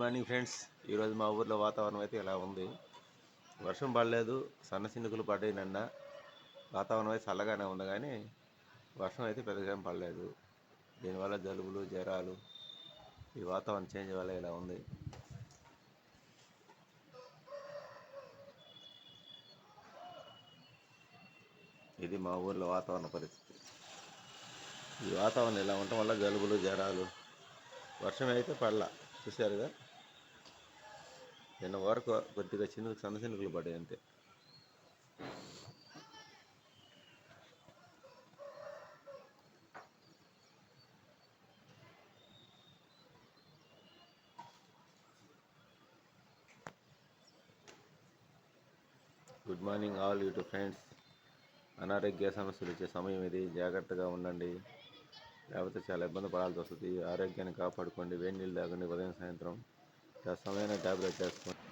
Morning friends ఈరోజు మా ఊర్లో వాతావరణం అయితే ఇలా ఉంది. వర్షం పడలేదు సన్న చినుకులు పడ్డాయి నిన్న. వాతావరణం అయితే చల్లగానే ఉంది కానీ వర్షం అయితే పెద్దగా పడలేదు. దీనివల్ల జలుబులు జ్వరాలు ఈ వాతావరణం చేంజ్ వల్ల ఇలా ఉంది. ఇది మా ఊర్లో వాతావరణ పరిస్థితి. ఈ వాతావరణం ఇలా ఉండటం వల్ల జలుబులు జ్వరాలు వర్షం అయితే పడలా. చూశారుగా? నిన్న వరకు కొద్దిగా చిన్న సన్న చినుకులు పడ్డాయి అంతే. Good morning all YouTube friends అనారోగ్య సమస్యలు వచ్చే సమయం ఇది. జాగ్రత్తగా ఉండండి. లేకపోతే చాలా ఇబ్బంది పడాల్సి వస్తుంది. ఆరోగ్యాన్ని కాపాడుకోండి. వేడి నీళ్ళు తాగండి. ఉదయం సాయంత్రం. రసమైన టాబ్లెట్ వేసుకోండి